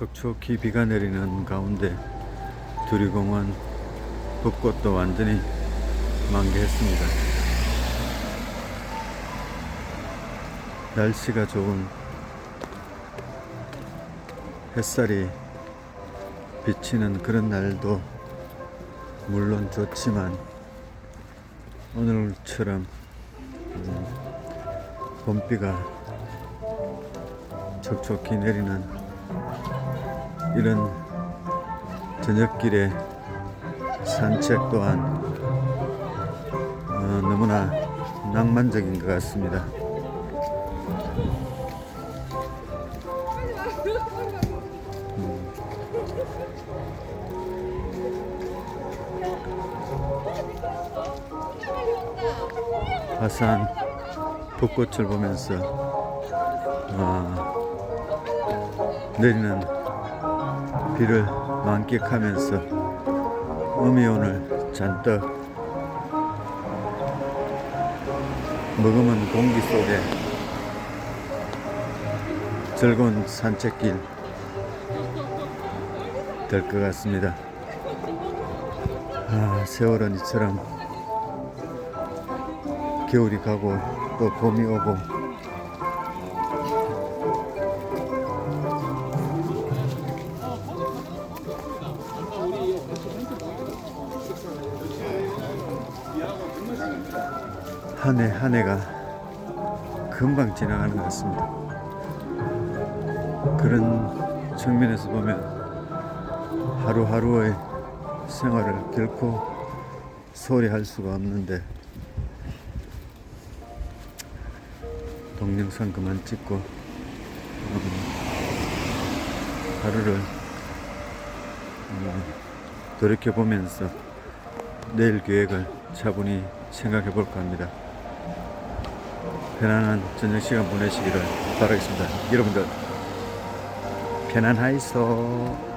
촉촉히 비가 내리는 가운데 두리공원 벚꽃도 완전히 만개했습니다. 날씨가 좋은 햇살이 비치는 그런 날도 물론 좋지만 오늘처럼 음, 봄비가 촉촉히 내리는 이런 저녁길에 산책 또한 어, 너무나 낭만적인 것 같습니다. 화산 벚꽃을 보면서 아, 내리는 비를 만끽하면서 음이온을 잔뜩 머금은 공기 속에 즐거운 산책길 될 것 같습니다. 아, 세월은 이처럼 겨울이 가고 또 봄이 오고 한 해 한 해가 금방 지나가는 것 같습니다. 그런 측면에서 보면 하루하루의 생활을 결코 소홀히 할 수가 없는데 동영상 그만 찍고 음, 하루를 음, 돌이켜 보면서 내일 계획을 차분히 생각해 볼까 합니다. 편안한 저녁 시간 보내시기를 바라겠습니다. 여러분들 편안하이소.